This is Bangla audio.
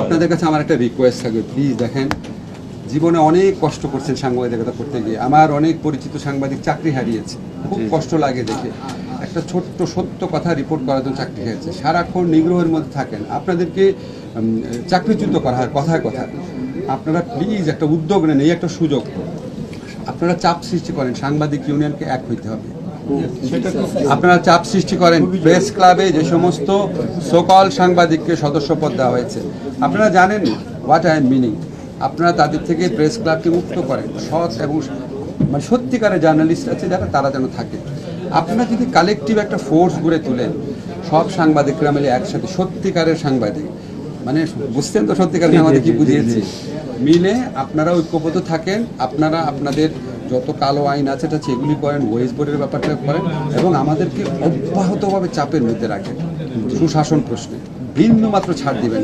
আপনাদের কাছে আমার একটা রিকোয়েস্ট থাকবে প্লিজ দেখেন। জীবনে অনেক কষ্ট করছেন সাংবাদিকতা করতে গিয়ে। আমার অনেক পরিচিত সাংবাদিক চাকরি হারিয়েছে। খুব কষ্ট লাগে দেখে। একটা ছোট্ট সত্য কথা রিপোর্ট করার জন্য চাকরি হারিয়েছে। সারাক্ষণ নিগ্রহের মধ্যে থাকেন। আপনাদেরকে চাকরিচ্যুত করা হয় কথায় কথা। আপনারা প্লিজ একটা উদ্যোগ নেন এই একটা সুযোগ। আপনারা চাপ সৃষ্টি করেন সাংবাদিক ইউনিয়নকে এক হইতে হবে। আপনারা চাপ সৃষ্টি করেন। প্রেস ক্লাবে যে সমস্ত সকল সাংবাদিককে সদস্যপদ দেওয়া হয়েছে। আপনারা জানেন হোয়াট আই এম মিনিং আপনারা তাদের থেকে প্রেস ক্লাবকে মুক্ত করেন। সৎ এবং মানে সত্যিকারের জার্নালিস্ট আছে যারা তারা যেন থাকে। আপনারা যদি কালেকটিভ একটা ফোর্স গড়ে তুলেন সব সাংবাদিকরা মিলে একসাথে সত্যিকারের সাংবাদিক। মানে বুঝতেন তো সত্যিকারের সাংবাদিক কি বুঝিয়েছি? মিলে আপনারা ঐক্যবদ্ধ থাকেন। আপনারা আপনাদের যত কালো আইন আছে, এটা সেগুলি করেন, ওয়েজ বোর্ডের ব্যাপারটা করেন এবং আমাদেরকে অব্যাহতভাবে চাপের মধ্যে রাখেন। সুশাসন প্রশ্নে। ভিন্ন মাত্র ছাড় দিবেন